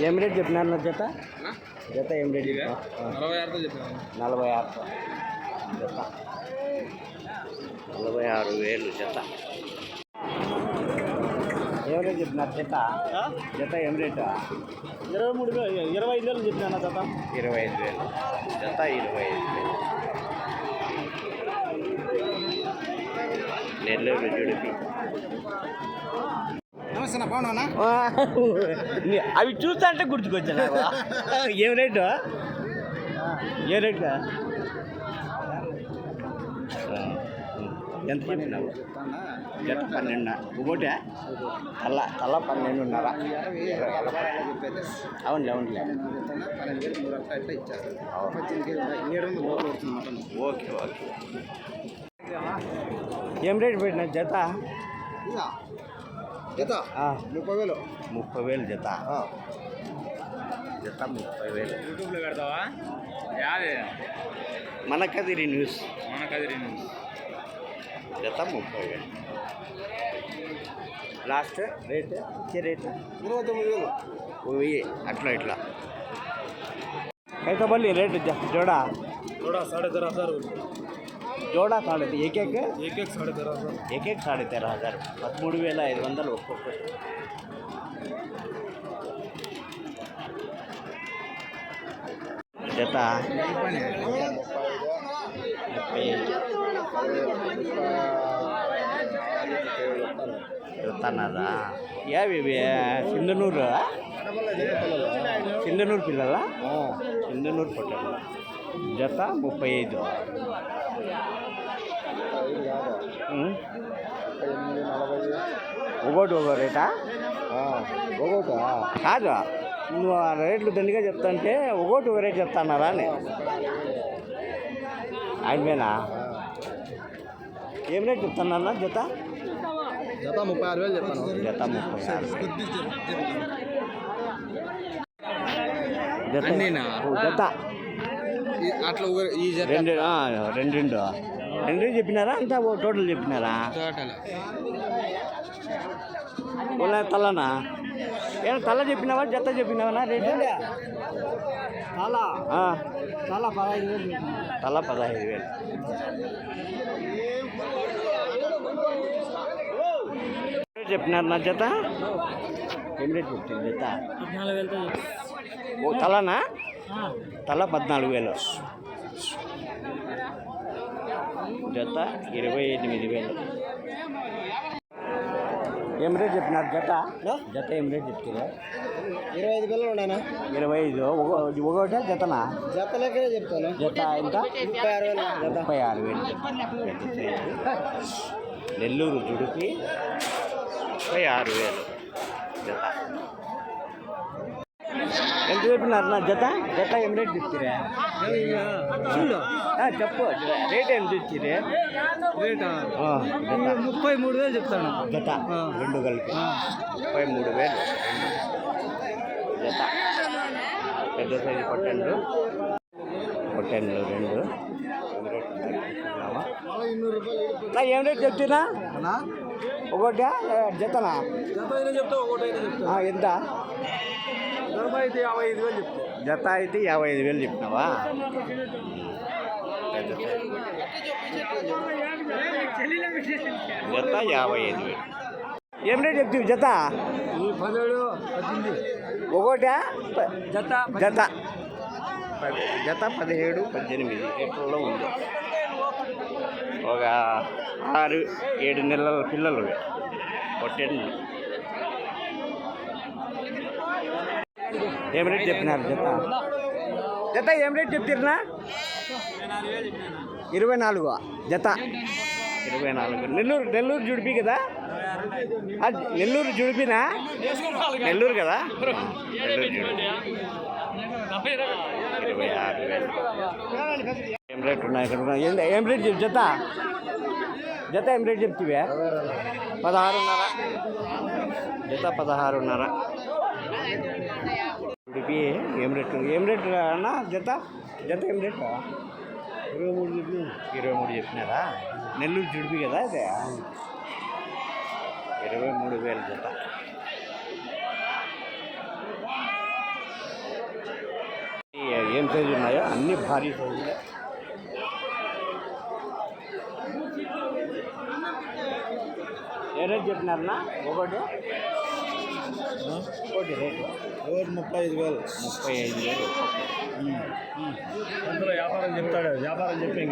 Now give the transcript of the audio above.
ఏం రేట్ చెప్పినారు నా జత? జత ఏం రేట్ నలభై ఆరుతో చెప్పాను నలభై ఆరు. జత. నలభై ఆరు వేలు జత. రేట్ చెప్పినారు జత? జత ఏం రేటు? ఇరవై మూడు వేలు ఇరవై ఐదు వేలు చెప్పినా జత? ఇరవై ఐదు వేలు. జత ఇరవై ఐదు వేలు. నెల్లూరు జుడిపి. అవి చూస్తా అంటే గుర్తుకొచ్చా. ఏం రేటు? ఏ రేటు? ఎంత చెప్పినావు? జత పన్నెండు ఒకటే తల్ల తల్ల పన్నెండున్నర? అవునులే అవునులే. Okay okay. ఏం రేటు పెట్టిన జత? జత? ఆ, ముప్పై వేలు ముప్పై వేలు జత జత ముప్పై వేలు యూట్యూబ్లో పెడతావా యాదే. మన కదిరి న్యూస్. మన కదిరి ಇರತ್ತಮ್ಮ ಹೋಗಿ ಲಾಸ್ಟ್ ರೇಟ್ ಹೆಚ್ಚ ರೇಟ್ ಇರೋದು ಹೂವಿ ಅಟ್ಲ ಇಟ್ಲ. ಆಯ್ತಾ ಬಲ್ಲಿ ರೇಟ್ ಜ ಜೋಡ. ಜೋಡ ಸಾಡೆ ತೆರ ಹಸಾರು ಜೋಡ ಸಾಡೆ ಏಕೆಕ್? ಏಕೆ ಸಾಡೆ ತೆರ ಹಸಾರು ಏಕೆ ಸಾಡೆ ಎಲ್ಲ ಐದು ಒಂದಲ್ಲಿ ಒಪ್ಪು ಜೊತಾ. చెప్తున్నారా ఇవి? సింధనూరు సింధనూరు పిల్లల? సింధనూరు పొట్టలు జత ముప్పై ఐదు? ఒకటి ఒక రేటా? ఒకటి కాదు నువ్వు ఆ రేట్లు దండిగా చెప్తాంటే ఒకటి ఒక రేట్ చెప్తాన్నారా అని. ఆయనమేనా ఏం రేట్ చెప్తానన్నా జత? జత ముప్పై ఆరు వేలు చెప్పాను జత ముప్పై ఆరు జత. జత అట్లా రెండు ఆ, రెండిండు రెండు చెప్పినారా? అంతా ఓ టోటల్ చెప్పినారా? టోటల్. ఓలా తలనా ఏం తల చెప్పినావా? జత చెప్పినావా రేటు? చాలా ఆ, చాలా పదహైదు వేలు తల పదహైదు వేలు. చెప్పినారు నా జత? ఏం రేట్ చెప్తుంది జత? ఓ తలనా తల పద్నాలుగు వేలు. జత ఇరవై ఎనిమిది వేలు. ఏం రేట్ చెప్పినారు జత? జత ఏం రేట్ చెప్తారు ఇరవై ఐదు వేలు ఉన్నాయనా ఇరవై ఐదు ఒక- ఒకటే జతనా? జత లెక్కనే చెప్తాను. జత ఎంత? ముప్పై ఆరు వేలు జత. ముప్పై ఆరు వేలు. నెల్లూరు జుడిపి ముప్పై ఆరు వేలు జత. ఎంత చెప్పినారు? నా జత? జత ఏం రేట్ ఆ, చెప్పు. రేట్ ఎంత ఇచ్చిరే రేటా? ముప్పై మూడు వేలు చెప్తాను. జత. రెండు కలిపి. ముప్పై మూడు వేలు. జత. పెద్ద సైజు పొట్టెండ్లు పొట్టెండ్లు రెండు. ఏం రేట్ చెప్తున్నా? ఒకటి? జతనా? ఎంత? జత అయితే యాభై ఐదు వేలు చెప్తాను జత అయితే యాభై ఐదు వేలు చెప్తున్నావా? జత యాభై ఐదు వేలు. ఏం రేట్ చెప్తావు జత? పదిహేడు పద్దెనిమిది ఒకటా? జత జత జత పదిహేడు పద్దెనిమిది ఏప్రిల్లో ఉంది. ఒక ఆరు ఏడు నెలల పిల్లలు. పొట్టెండు ఏం రేట్ చెప్పినారు జత? జత ఏం రేట్ చెప్తారునా ఇరవై నాలుగు జత. ఇరవై నాలుగు. నెల్లూరు నెల్లూరు జుడిపి కదా? నెల్లూరు జుడిపినా? నెల్లూరు కదా? నెల్లూరు జుడిపి. ఇరవై ఆరు ఏం రేట్ ఉన్నాయి ఇక్కడ? ఏం- రేట్ జత? జత ఏం రేట్ చెప్తివే? పదహారున్నర. జత పదహారున్నర. ఉడిపి ఏం రేటు? ఏం రేటు అన్న? జత? జత ఏం రేటు ఇరవై మూడు చెప్పి. ఇరవై మూడు చెప్పినారా? నెల్లూరు జుడిపి కదా అదే ఇరవై మూడు వేల జత. ఏం సైజు ఉన్నాయో? అన్ని భారీ సైజులే ఏ. రేట్ చెప్పినారన్నా? ఒకటి? ఒకటి రేటు. ఒకటి ముప్పై ఐదు వేలు. ముప్పై ఐదు వేలు. అందులో వ్యాపారం చెప్తాడు వ్యాపారం చెప్పి